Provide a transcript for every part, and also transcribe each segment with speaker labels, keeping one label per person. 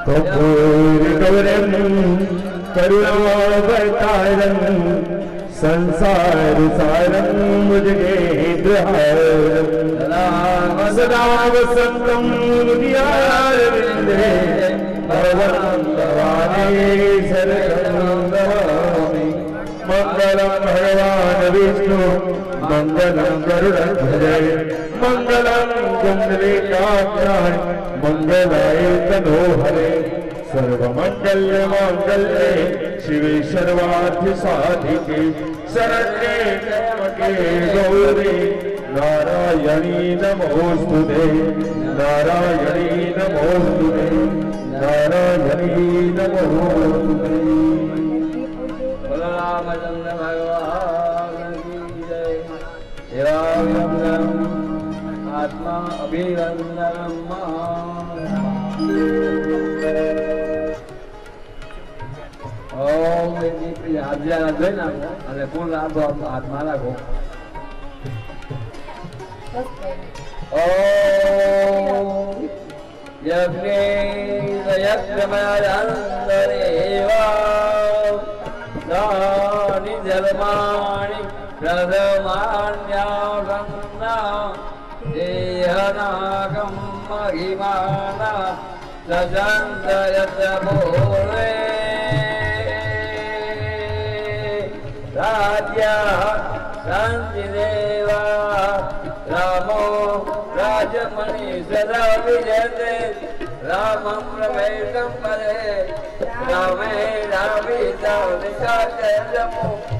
Speaker 1: કપૂર ગૌરમ કરુણાવતારમ સંસાર સારમ મુજગે દ્રહાર સદા વસંતમ મુદિયારવિંદે ભવન ભવાને શરણમ ભવામિ મંગલમ ભગવાન વિષ્ણુ મંગલમ ગરુડધ્વજ मङ्गलं कुण्डलिकाक्षाय मङ्गलाय तनोहरे सर्वमङ्गल्यमाङ्गल्ये शिवे सर्वार्थसाधिके शरण्ये त्र्यम्बके गौरी। नारायणी नमोऽस्तु ते। नारायणी नमोऽस्तु ते। नारायणी नमोऽस्तु
Speaker 2: અને પૂર્ણ લાભો હાથમાં રાખો યજ્ઞ યજ્ઞે इमानः सजन्तयत भोरे राज्याः सन्ति देवा
Speaker 1: रामो राजमनीषदा विजयते। रामं रमेशं परे। रामे रामो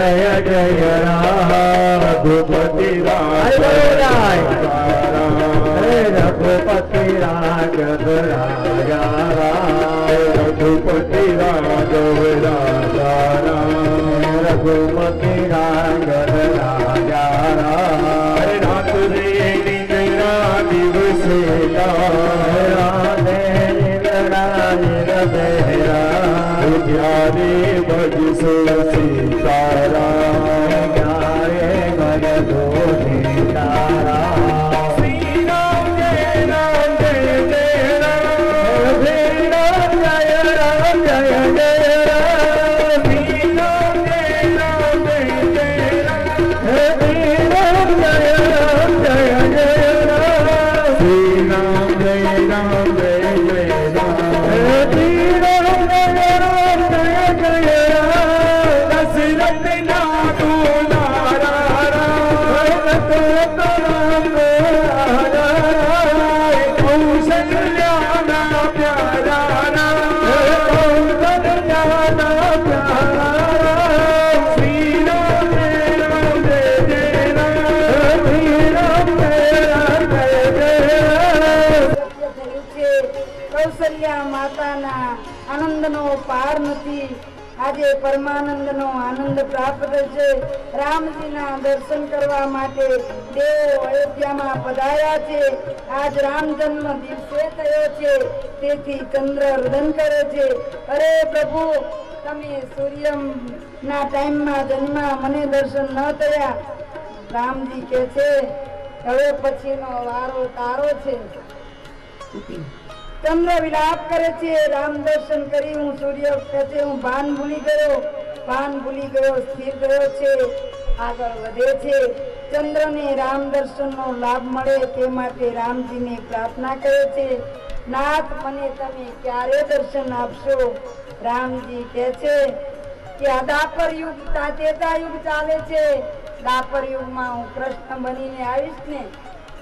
Speaker 1: જય જય રઘુપતિ રઘુપતિ રાઘવ રાજા રઘુપતિ રાઘવ રાજા રઘુપતિ રાઘવ રાજા રાત રે નિંદરા દિવસે
Speaker 3: રાધે નિંદરા નિરભેરા સીતા આનંદનો પાર નથી. આજે પરમાનંદનો આનંદ પ્રાપ્ત છે. રામજીના દર્શન કરવા માટે દેવો અયોધ્યામાં પધાર્યા છે. આજ રામ જન્મ દિવસે થયો છે. તેથી ચંદ્ર રુદન કરે છે. અરે પ્રભુ, તમે સૂર્ય ના ટાઈમમાં જન્મા મને દર્શન ન થયા. રામજી કે છે, હવે પછીનો વારો તારો છે. ચંદ્ર વિલાપ કરે છે, રામ દર્શન કરી, હું સૂર્ય કહે છે, હું ભાન ભૂલી ગયો, ભાન ભૂલી ગયો, સ્થિર ગયો છે, આગળ વધે છે. ચંદ્રને રામ દર્શનનો લાભ મળે તે માટે રામજીને પ્રાર્થના કરે છે, નાથ, મને તમે ક્યારે દર્શન આપશો? રામજી કહે છે, કે આ દાપર યુગ તા- ત્રેતા યુગ ચાલે છે. દાપર યુગમાં હું કૃષ્ણ બનીને આવીશ ને,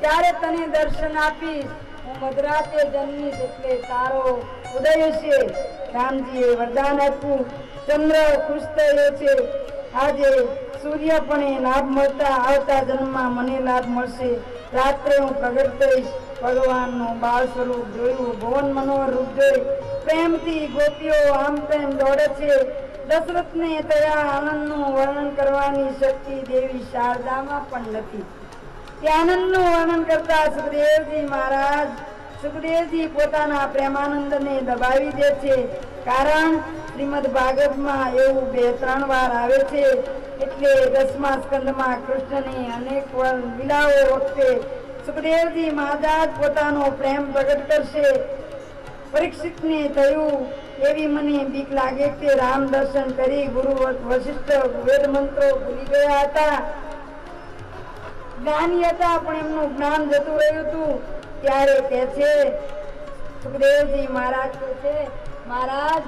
Speaker 3: ત્યારે તને દર્શન આપીશ. હું મધરાતે એટલે તારો ઉદય છે. રામજીએ વરદાન આપ્યું. ચંદ્ર ખુશ થયો છે. આજે સૂર્ય પણ લાભ મળતા આવતા જન્મમાં મને લાભ મળશે. રાત્રે હું પ્રગટ થઈશ. ભગવાનનું બાળ સ્વરૂપ જોયું. ભુવન મનોહર રૂપ જોઈ. પ્રેમથી ગોપીઓ આમ તેમ દોડે છે. દશરથને તયા આનંદનું વર્ણન કરવાની શક્તિ દેવી શારદામાં પણ નથી. તે આનંદનું વર્ણન કરતા સુખદેવજી મહારાજ, સુખદેવજી પોતાના પ્રેમાનંદને દબાવી દે છે. કારણ શ્રીમદ ભાગવતમાં એવું બે ત્રણ વાર આવે છે, એટલે દસમા સ્કંદમાં કૃષ્ણની અનેક લીલાઓ વખતે સુખદેવજી મહારાજ પોતાનો પ્રેમ પ્રગટ કરશે. પરીક્ષિતને થયું એવી મને બીક લાગે કે રામ દર્શન કરી ગુરુ વશિષ્ઠ વેદ મંત્રો ભૂલી ગયા હતા. જ્ઞાની હતા, પણ એમનું જ્ઞાન જતું રહ્યું હતું. ત્યારે કે છે, સુખદેવજી મહારાજ કે છે, મહારાજ,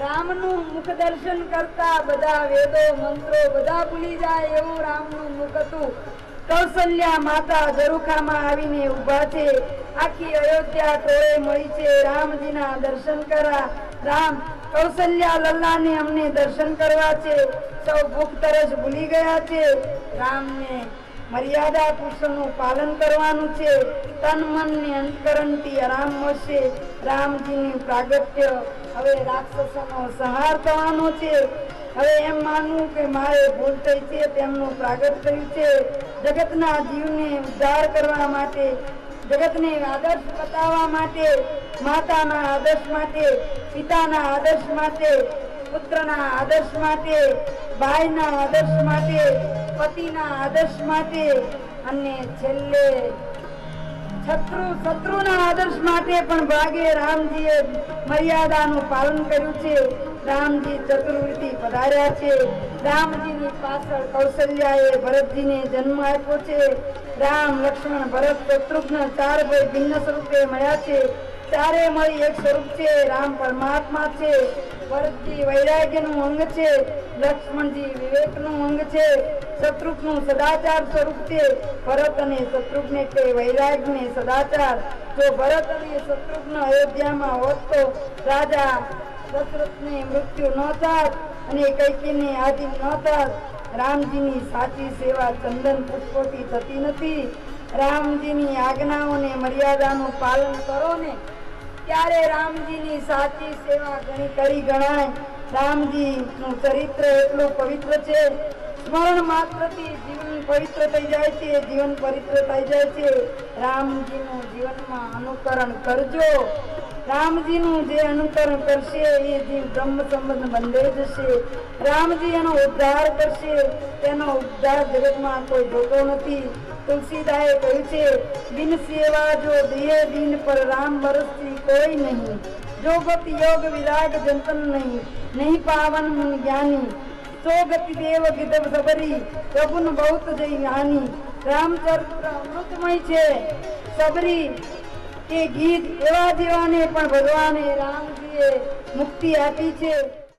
Speaker 3: રામનું મુખ દર્શન કરતા બધા વેદો, મંત્રો બધા ભૂલી જાય એવું રામનું મુખ હતું. કૌશલ્યા માતા ઝરૂખામાં આવીને ઊભા છે. આખી અયોધ્યા ટોળે મળી છે. રામજીના દર્શન કરા. રામ, કૌશલ્યા લલ્લાને અમને દર્શન કરવા છે. સૌ ભૂખ તરસ ભૂલી ગયા છે. રામને મર્યાદા પુરુષોનું પાલન કરવાનું છે. તન, મન ને અંતકરણથી આરામ મળશે. રામજીનું પ્રાગટ્ય હવે રાક્ષસોનો સંહાર થવાનો છે. હવે એમ માનવું કે મારે ભૂલ થઈ છે, તેમનું પ્રાગટ થયું છે. જગતના જીવને ઉદ્ધાર કરવા માટે, જગતને આદર્શ બતાવવા માટે, માતાના આદર્શ માટે, પિતાના આદર્શ માટે, પુત્રના આદર્શ માટે, ભાઈના આદર્શ માટે પતિના આદર્શ માટે અને છેલ્લે શત્રુ શત્રુના આદર્શ માટે પણ ભાગે રામજીએ મર્યાદાનું પાલન કર્યું છે. રામજી ચતુર્વૃત્તિ પધાર્યા છે. રામજીની પાછળ કૌશલ્યાએ ભરતજીને જન્મ આપ્યો છે. રામ, લક્ષ્મણ, ભરત, શત્રુઘ્ન ચાર ભાઈ ભિન્ન સ્વરૂપે મળ્યા છે. ચારે મળી એક સ્વરૂપ છે. રામ પરમાત્મા છે. ભરતજી વૈરાગ્યનું અંગ છે, લક્ષ્મણજી વિવેકનું અંગ છે, શત્રુઘ્નનું સદાચાર સ્વરૂપ છે. ભરત અને શત્રુઘ્ને તે વૈરાગ્ય ને સદાચાર. જો ભરત અને શત્રુઘ્ન અયોધ્યામાં હોત તો રાજા દશરથને મૃત્યુ ન થાત અને કૈકીને આધીન ન થાત. રામજીની સાચી સેવા ચંદન પુષ્પોથી થતી નથી. રામજીની આજ્ઞાઓને, મર્યાદાનું પાલન કરો ને. ત્યારે રામજીની સાચી સેવા ઘણી કરી ગણાય. રામજીનું ચરિત્ર એટલું પવિત્ર છે. સ્મરણ માત્રથી જીવન પવિત્ર થઈ જાય છે, જીવન પવિત્ર થઈ જાય છે. રામજીનું જીવનમાં અનુકરણ કરજો. રામજીનું જે અનુકરણ કરશે, એ જીવ બ્રહ્મ સંબંધ બંધાઈ જશે. રામજી એનો ઉદ્ધાર કરશે. તેનો ઉદ્ધાર જગતમાં કોઈ જોતો નથી. તુલસીદાએ કહ્યું છે, બિન સેવા જો દિયે દિન પર રામ બરસતી કોઈ નહીં. જો ગતિ યોગ વિરાગ જંતન નહીં. નહીં પાવન મુન જ્ઞાની. સો ગતિ દેવ ગીધવ સબરી. પ્રભુન બહુત જય જ્ઞાની રામચરિત્ર અમૃતમય છે. સબરી એ ગીત એવા જેવાને પણ ભગવાને રામજીએ મુક્તિ આપી છે.